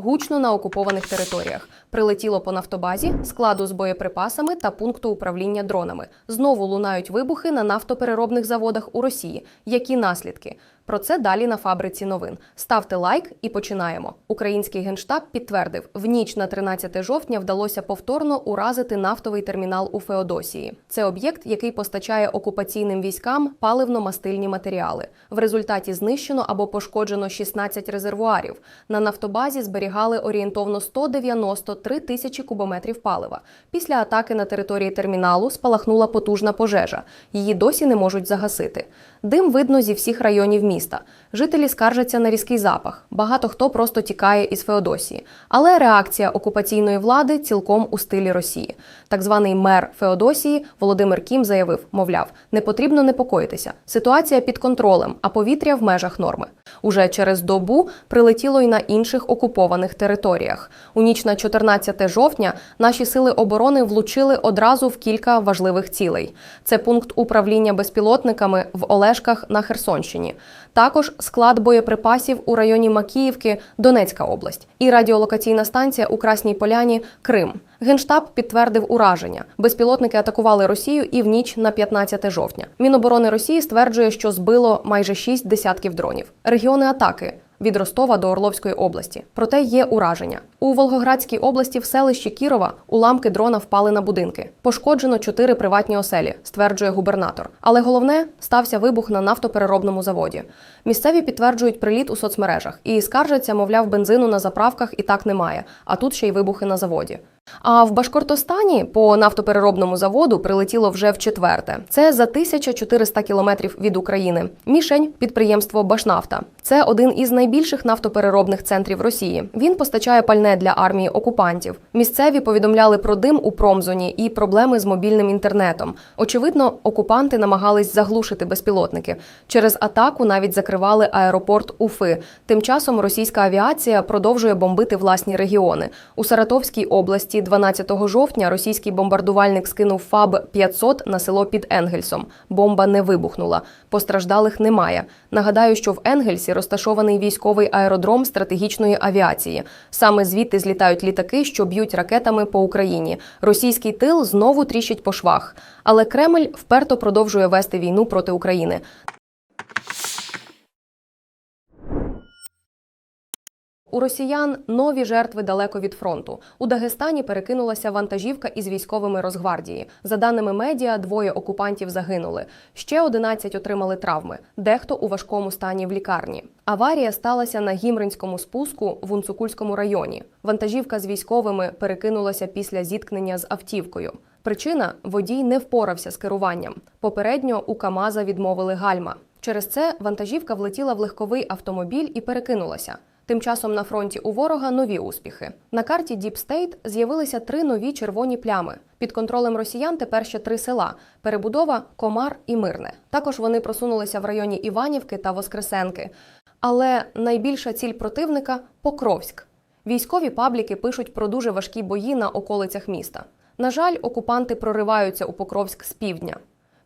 Гучно на окупованих територіях. Прилетіло по нафтобазі, складу з боєприпасами та пункту управління дронами. Знову лунають вибухи на нафтопереробних заводах у Росії. Які наслідки? Про це далі на фабриці новин. Ставте лайк і починаємо. Український генштаб підтвердив, в ніч на 13 жовтня вдалося повторно уразити нафтовий термінал у Феодосії. Це об'єкт, який постачає окупаційним військам паливно-мастильні матеріали. В результаті знищено або пошкоджено 16 резервуарів. На нафтобазі зберігали орієнтовно 193 тисячі кубометрів палива. Після атаки на території терміналу спалахнула потужна пожежа. Її досі не можуть загасити. Дим видно зі всіх районів міста. Жителі скаржаться на різкий запах. Багато хто просто тікає із Феодосії. Але реакція окупаційної влади цілком у стилі Росії. Так званий мер Феодосії Володимир Кім заявив: мовляв, не потрібно непокоїтися. Ситуація під контролем, а повітря в межах норми. Уже через добу прилетіло й на інших окупованих територіях. У ніч на 14 жовтня наші сили оборони влучили одразу в кілька важливих цілей. Це пункт управління безпілотниками в Олешках на Херсонщині. Також склад боєприпасів у районі Макіївки, Донецька область, і радіолокаційна станція у Красній Поляні, Крим. Генштаб підтвердив ураження. Безпілотники атакували Росію і в ніч на 15 жовтня. Міноборони Росії стверджує, що збило майже шість десятків дронів. Регіони атаки. Від Ростова до Орловської області. Проте є ураження. У Волгоградській області в селищі Кірова уламки дрона впали на будинки. Пошкоджено чотири приватні оселі, стверджує губернатор. Але головне стався вибух на нафтопереробному заводі. Місцеві підтверджують приліт у соцмережах і скаржаться, мовляв, бензину на заправках і так немає. А тут ще й вибухи на заводі. А в Башкортостані по нафтопереробному заводу прилетіло вже в четверте. Це за 1400 кілометрів від України. Мішень підприємство Башнафта. Це один із найбільших нафтопереробних центрів Росії. Він постачає пальне для армії окупантів. Місцеві повідомляли про дим у промзоні і проблеми з мобільним інтернетом. Очевидно, окупанти намагались заглушити безпілотники. Через атаку навіть закривали аеропорт Уфи. Тим часом російська авіація продовжує бомбити власні регіони. У Саратовській області 12 жовтня російський бомбардувальник скинув ФАБ 500 на село під Енгельсом. Бомба не вибухнула. Постраждалих немає. Нагадаю, що в Енгельсі розташований військовий аеродром стратегічної авіації. Саме звідти злітають літаки, що б'ють ракетами по Україні. Російський тил знову тріщить по швах. Але Кремль вперто продовжує вести війну проти України. У росіян нові жертви далеко від фронту. У Дагестані перекинулася вантажівка із військовими Росгвардії. За даними медіа, двоє окупантів загинули. Ще 11 отримали травми. Дехто у важкому стані в лікарні. Аварія сталася на гімринському спуску в Унцукульському районі. Вантажівка з військовими перекинулася після зіткнення з автівкою. Причина водій не впорався з керуванням. Попередньо у Камаза відмовили гальма. Через це вантажівка влетіла в легковий автомобіль і перекинулася. Тим часом на фронті у ворога нові успіхи. На карті Deep State з'явилися три нові червоні плями. Під контролем росіян тепер ще три села: перебудова, комар і мирне. Також вони просунулися в районі Іванівки та Воскресенки. Але найбільша ціль противника Покровськ. Військові пабліки пишуть про дуже важкі бої на околицях міста. На жаль, окупанти прориваються у Покровськ з півдня.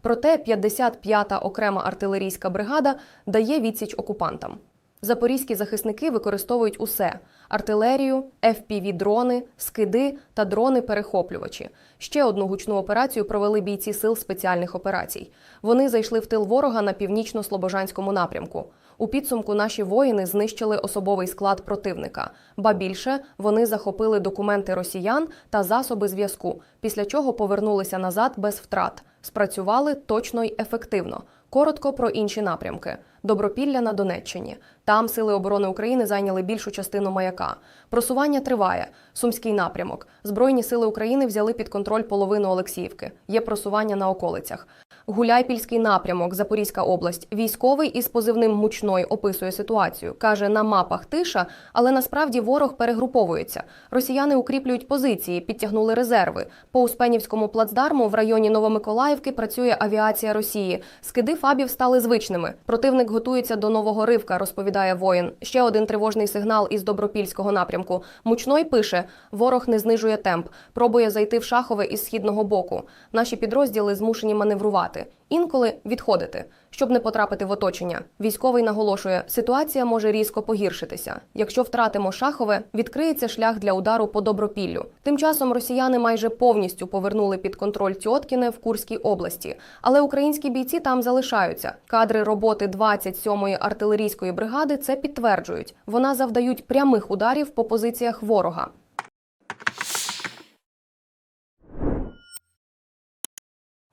Проте 55-та окрема артилерійська бригада дає відсіч окупантам. Запорізькі захисники використовують усе: артилерію, FPV-дрони, скиди та дрони-перехоплювачі. Ще одну гучну операцію провели бійці сил спеціальних операцій. Вони зайшли в тил ворога на північно-слобожанському напрямку. У підсумку наші воїни знищили особовий склад противника. Ба більше вони захопили документи росіян та засоби зв'язку, після чого повернулися назад без втрат. Спрацювали точно й ефективно. Коротко про інші напрямки. Добропілля на Донеччині. Там сили оборони України зайняли більшу частину маяка. Просування триває. Сумський напрямок. Збройні сили України взяли під контроль половину Олексіївки. Є просування на околицях. Гуляйпільський напрямок, Запорізька область. Військовий із позивним мучной описує ситуацію. каже, на мапах тиша, але насправді ворог перегруповується. Росіяни укріплюють позиції, підтягнули резерви. По Успенівському плацдарму в районі Новомиколаївки працює авіація Росії. Скиди фабів стали звичними. Противник готується до нового ривка, розповідає воїн. Ще один тривожний сигнал із добропільського напрямку. Мучной пише: ворог не знижує темп, пробує зайти в шахове із східного боку. Наші підрозділи змушені маневрувати. Тікати, інколи відходити, щоб не потрапити в оточення. Військовий наголошує, ситуація може різко погіршитися. Якщо втратимо шахове, відкриється шлях для удару по добропіллю. Тим часом росіяни майже повністю повернули під контроль Тьоткіне в Курській області, але українські бійці там залишаються. Кадри роботи 27-ї артилерійської бригади це підтверджують. Вона завдають прямих ударів по позиціях ворога.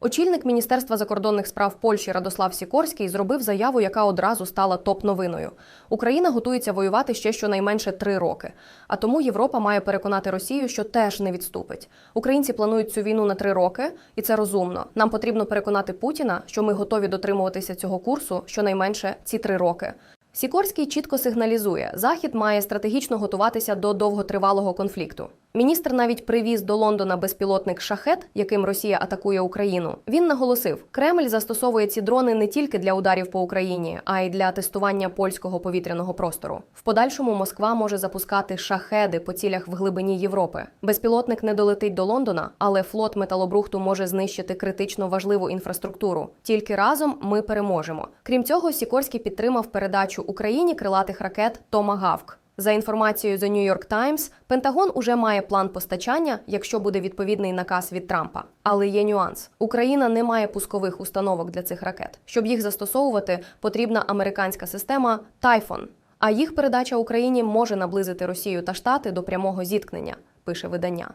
Очільник Міністерства закордонних справ Польщі Радослав Сікорський зробив заяву, яка одразу стала топ-новиною. Україна готується воювати ще щонайменше три роки. А тому Європа має переконати Росію, що теж не відступить. Українці планують цю війну на три роки, і це розумно. Нам потрібно переконати Путіна, що ми готові дотримуватися цього курсу щонайменше ці три роки. Сікорський чітко сигналізує, Захід має стратегічно готуватися до довготривалого конфлікту. Міністр навіть привіз до Лондона безпілотник шахет, яким Росія атакує Україну. Він наголосив, Кремль застосовує ці дрони не тільки для ударів по Україні, а й для тестування польського повітряного простору. В подальшому Москва може запускати шахеди по цілях в глибині Європи. Безпілотник не долетить до Лондона, але флот металобрухту може знищити критично важливу інфраструктуру. Тільки разом ми переможемо. Крім цього, Сікорський підтримав передачу Україні крилатих ракет Томагавк. За інформацією The New York Times, Пентагон уже має план постачання, якщо буде відповідний наказ від Трампа. Але є нюанс: Україна не має пускових установок для цих ракет. Щоб їх застосовувати, потрібна американська система Typhoon. А їх передача Україні може наблизити Росію та Штати до прямого зіткнення, пише видання.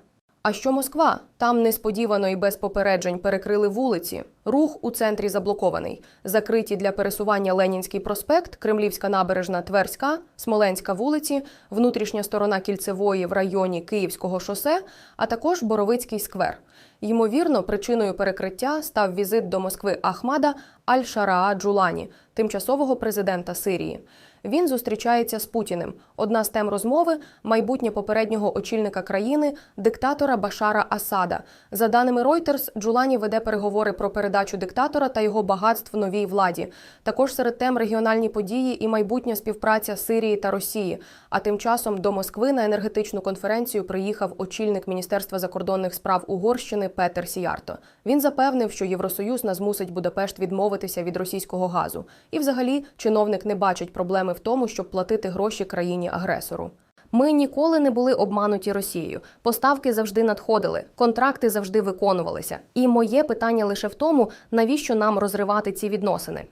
А що Москва? Там несподівано і без попереджень перекрили вулиці. Рух у центрі заблокований. Закриті для пересування Ленінський проспект, Кремлівська набережна Тверська, Смоленська вулиці, внутрішня сторона кільцевої в районі Київського шосе, а також Боровицький сквер. Ймовірно, причиною перекриття став візит до Москви Ахмада Аль-Шараа Джулані, тимчасового президента Сирії. Він зустрічається з Путіним. Одна з тем розмови майбутнє попереднього очільника країни, диктатора Башара Асада. За даними Reuters, Джулані веде переговори про передачу диктатора та його багатств новій владі. Також серед тем регіональні події і майбутня співпраця Сирії та Росії. А тим часом до Москви на енергетичну конференцію приїхав очільник Міністерства закордонних справ Угорщини Петер Сіярто. Він запевнив, що Євросоюз не змусить Будапешт відмовитися від російського газу. І, взагалі, чиновник не бачить проблеми в тому, щоб платити гроші країні-агресору. Ми ніколи не були обмануті Росією. Поставки завжди надходили, контракти завжди виконувалися. І моє питання лише в тому, навіщо нам розривати ці відносини.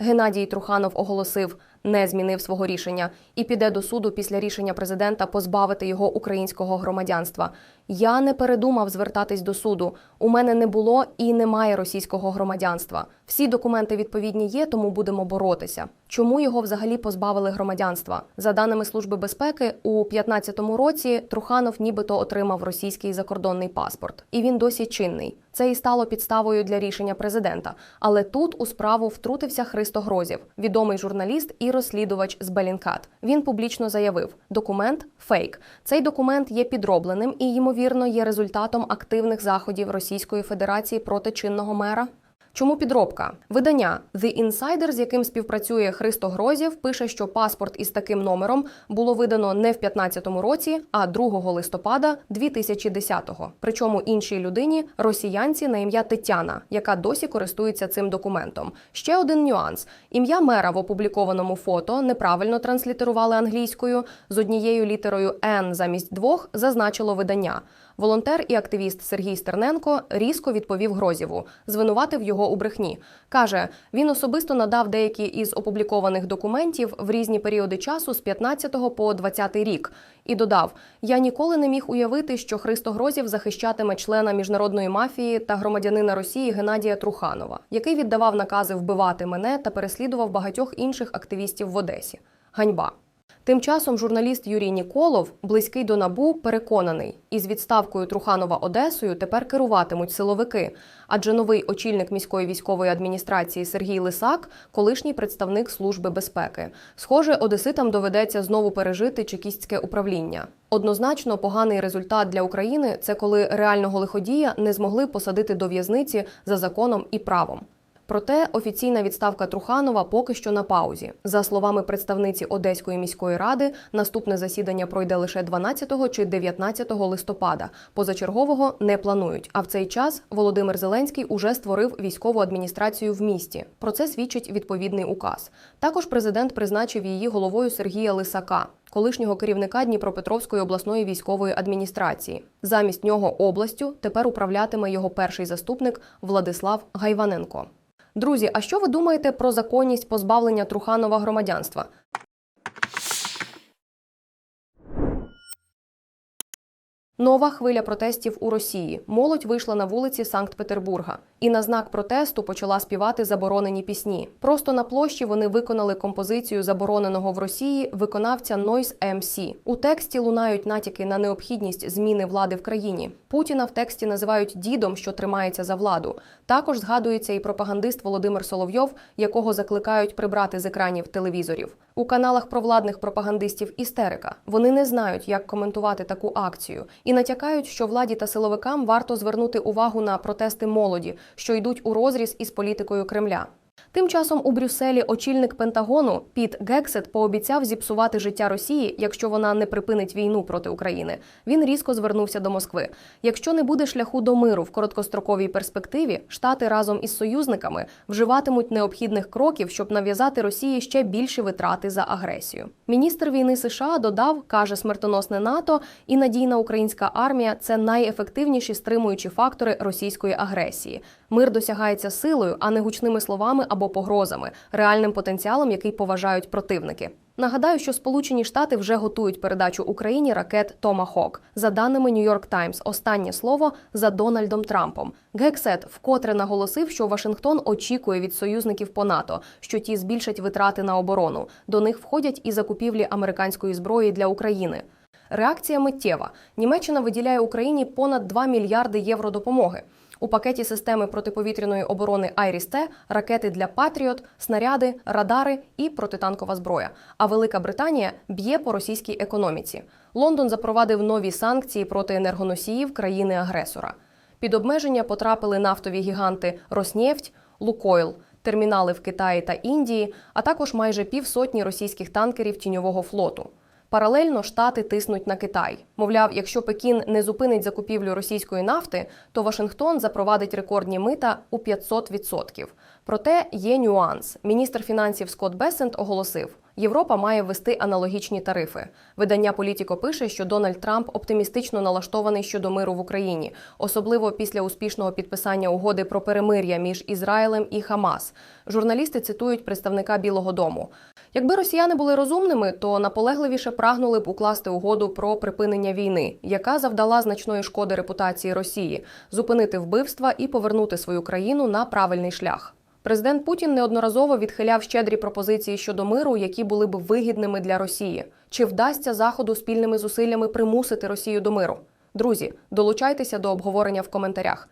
Геннадій Труханов оголосив, не змінив свого рішення і піде до суду після рішення президента позбавити його українського громадянства. Я не передумав звертатись до суду. У мене не було і немає російського громадянства. Всі документи відповідні є, тому будемо боротися. Чому його взагалі позбавили громадянства? За даними Служби безпеки, у 2015 році Труханов нібито отримав російський закордонний паспорт, і він досі чинний. Це і стало підставою для рішення президента. Але тут у справу втрутився Христо Грозів, відомий журналіст і розслідувач з Белінкат. Він публічно заявив: документ фейк. Цей документ є підробленим і, ймовірно, є результатом активних заходів Російської Федерації проти чинного мера. Чому підробка? Видання The Insider, з яким співпрацює Христо Грозів, пише, що паспорт із таким номером було видано не в 15-му році, а 2 листопада 2010-го. Причому іншій людині росіянці на ім'я Тетяна, яка досі користується цим документом. Ще один нюанс: ім'я мера в опублікованому фото неправильно транслітерували англійською з однією літерою N замість двох зазначило видання. Волонтер і активіст Сергій Стерненко різко відповів Грозєву, звинуватив його у брехні. Каже, він особисто надав деякі із опублікованих документів в різні періоди часу з 15 по 20 рік. І додав: Я ніколи не міг уявити, що Христо Грозів захищатиме члена міжнародної мафії та громадянина Росії Геннадія Труханова, який віддавав накази вбивати мене та переслідував багатьох інших активістів в Одесі. Ганьба. Тим часом журналіст Юрій Ніколов, близький до набу, переконаний, із відставкою Труханова Одесою тепер керуватимуть силовики. Адже новий очільник міської військової адміністрації Сергій Лисак, колишній представник служби безпеки. Схоже, одеситам доведеться знову пережити чекістське управління. Однозначно, поганий результат для України це коли реального лиходія не змогли посадити до в'язниці за законом і правом. Проте офіційна відставка Труханова поки що на паузі. За словами представниці Одеської міської ради, наступне засідання пройде лише 12 чи 19 листопада. Позачергового не планують. А в цей час Володимир Зеленський уже створив військову адміністрацію в місті. Про це свідчить відповідний указ. Також президент призначив її головою Сергія Лисака. Колишнього керівника Дніпропетровської обласної військової адміністрації замість нього областю тепер управлятиме його перший заступник Владислав Гайваненко. Друзі, а що ви думаєте про законність позбавлення Труханова громадянства? Нова хвиля протестів у Росії. Молодь вийшла на вулиці Санкт-Петербурга і на знак протесту почала співати заборонені пісні. Просто на площі вони виконали композицію забороненого в Росії виконавця Noise MC. У тексті лунають натяки на необхідність зміни влади в країні. Путіна в тексті називають дідом, що тримається за владу. Також згадується і пропагандист Володимир Соловйов, якого закликають прибрати з екранів телевізорів. У каналах провладних пропагандистів істерика. Вони не знають, як коментувати таку акцію, і натякають, що владі та силовикам варто звернути увагу на протести молоді, що йдуть у розріз із політикою Кремля. Тим часом у Брюсселі очільник Пентагону Піт Гексет пообіцяв зіпсувати життя Росії, якщо вона не припинить війну проти України. Він різко звернувся до Москви. Якщо не буде шляху до миру в короткостроковій перспективі, штати разом із союзниками вживатимуть необхідних кроків, щоб нав'язати Росії ще більші витрати за агресію. Міністр війни США додав, каже смертоносне НАТО і надійна українська армія це найефективніші стримуючі фактори російської агресії. Мир досягається силою, а не гучними словами або погрозами, реальним потенціалом, який поважають противники. Нагадаю, що Сполучені Штати вже готують передачу Україні ракет Томахок. За даними Нью-Йорк Таймс, останнє слово за Дональдом Трампом. Гексет вкотре наголосив, що Вашингтон очікує від союзників по НАТО, що ті збільшать витрати на оборону. До них входять і закупівлі американської зброї для України. Реакція миттєва. Німеччина виділяє Україні понад 2 мільярди євро допомоги. У пакеті системи протиповітряної оборони Айріс-Т ракети для Патріот, снаряди, радари і протитанкова зброя. А Велика Британія б'є по російській економіці. Лондон запровадив нові санкції проти енергоносіїв країни-агресора. Під обмеження потрапили нафтові гіганти Роснефть, Лукойл, термінали в Китаї та Індії, а також майже півсотні російських танкерів тіньового флоту. Паралельно штати тиснуть на Китай. Мовляв, якщо Пекін не зупинить закупівлю російської нафти, то Вашингтон запровадить рекордні мита у 500%. Проте є нюанс. Міністр фінансів Скотт Бесент оголосив. Європа має ввести аналогічні тарифи. Видання Політіко пише, що Дональд Трамп оптимістично налаштований щодо миру в Україні, особливо після успішного підписання угоди про перемир'я між Ізраїлем і Хамас. Журналісти цитують представника Білого Дому. Якби росіяни були розумними, то наполегливіше прагнули б укласти угоду про припинення війни, яка завдала значної шкоди репутації Росії, зупинити вбивства і повернути свою країну на правильний шлях. Президент Путін неодноразово відхиляв щедрі пропозиції щодо миру, які були б вигідними для Росії. Чи вдасться Заходу спільними зусиллями примусити Росію до миру? Друзі, долучайтеся до обговорення в коментарях.